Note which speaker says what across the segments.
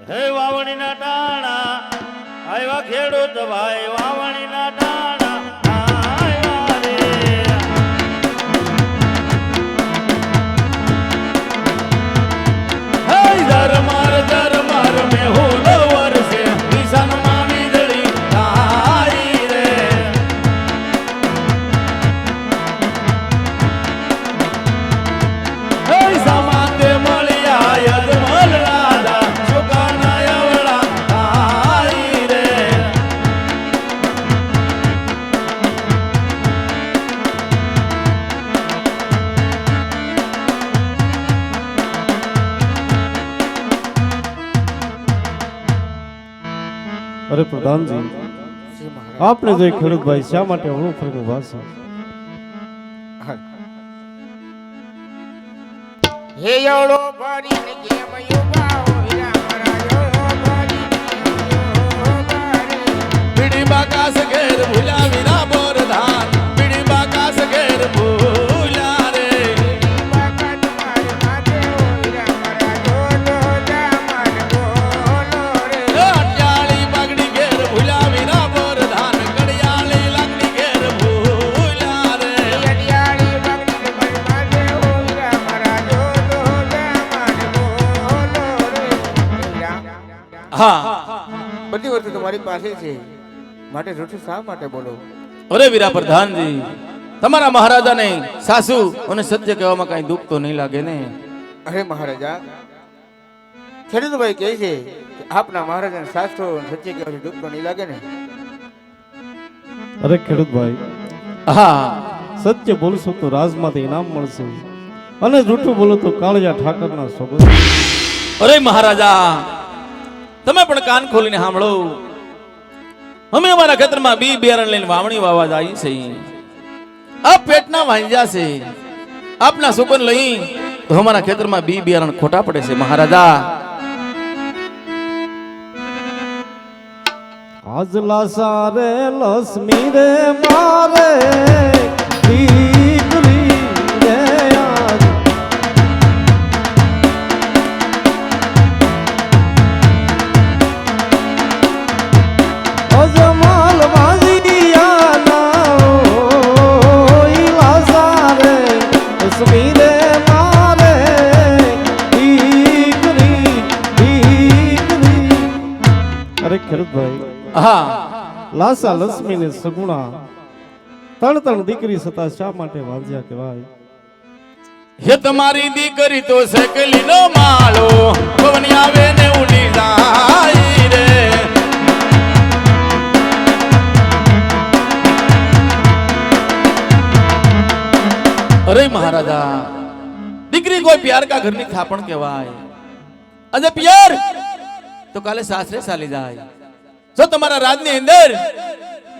Speaker 1: હે વાવણીના ટાણા આવ્યા ખેડૂત ભાઈ વાવણીના ટાણા.
Speaker 2: અરે પ્રધાનજી આપણે જે ખેડૂત ભાઈ શા માટે હળવું ફરીને વાસો
Speaker 3: હે એવડો ભરીને કેમ યુવા હોય રામ રાજો ભરીને યુવા રે.
Speaker 1: બીડી બાકાસ ઘેર ભૂલા હા.
Speaker 3: બધી વસ્તુ તમારી પાસે છે. માટે જૂઠું શા માટે બોલો?
Speaker 1: અરે વીરા પ્રધાનજી તમારા મહારાજાને સાસુ અને સત્ય કહેવામાં કઈ દુઃખ તો નહીં લાગે ને?
Speaker 3: અરે મહારાજા ખેડૂતભાઈ કહે છે કે આપના મહારાજાને સાસુ અને સત્ય કહેવાથી દુઃખ તો નહીં લાગે ને?
Speaker 2: અરે ખેડૂતભાઈ
Speaker 1: હા.
Speaker 2: સત્ય બોલશો તો રાજમાંથી ઇનામ મળશે. અને જૂઠું બોલો તો કાળજા ઠાકરના સ્વભાવ.
Speaker 1: અરે મહારાજા તમે પણ કાન ખોલીને સાંભળો. અમે અમારા ખેતરમાં બી બિયારણ લઈને વાવણી વાવા જાય છે. આ પેટના વાંજ્યા છે. આપના સુકન લઈ તો અમારા ખેતરમાં બી બિયારણ ખોટા પડે છે, મહારાજા.
Speaker 2: આજલા સારે લક્ષ્મી રે મારે
Speaker 1: હા
Speaker 2: લાસા લક્ષ્મી ને સગુણા. ત્રણ ત્રણ દીકરી સતા શા માટે વાંજ્યા કહેવાય?
Speaker 1: હે તમારી દીકરી તો સકલી નો માળો, પવન આવે ને ઉડી જાય રે. અરે મહારાજા, દીકરી કોઈ પ્યાર કા ઘરની થાપણ કહેવાય. અજે પ્યાર, તો કાલે સાસરે ચાલી જાય. જો તમારા રાજની અંદર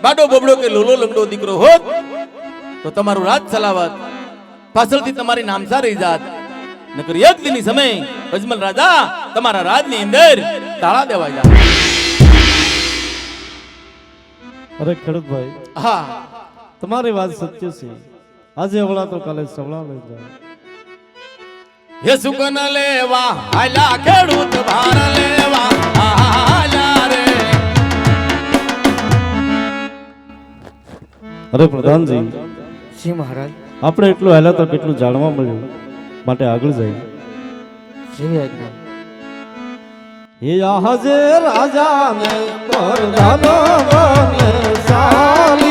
Speaker 1: બાડો બોબડો કે લોલો લંગડો દીકરો હોત તો તમારું રાજ ચલાવત પાછળથી તમારી નામસા રહી જાત. નકર એક દિની સમય અજમલ રાજા તમારા રાજની અંદર તાળા દેવાઈ જાત.
Speaker 2: અરે ખડકભાઈ
Speaker 1: હા.
Speaker 2: તમારી વાત સત્ય છે. આજે હવળા તો કાલે સવળા લઈ જાય
Speaker 1: હે સુકન લેવા હાલા ખેડૂત ભાર
Speaker 2: અરે પ્રધાનજી.
Speaker 3: શ્રી મહારાજ.
Speaker 2: આપણે એટલું હેલા તો કેટલું જાણવા મળ્યું માટે આગળ જઈએ.
Speaker 3: જેવી આજ્ઞા
Speaker 2: હે રાજા ને પ્રધાનો બને સાલિયા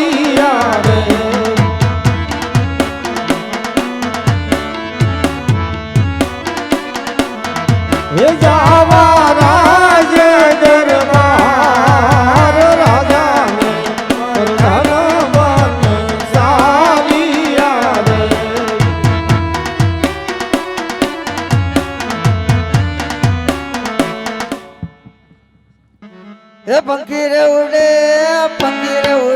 Speaker 3: હે પંખી રે ઉડે પંખી રે ઉડે.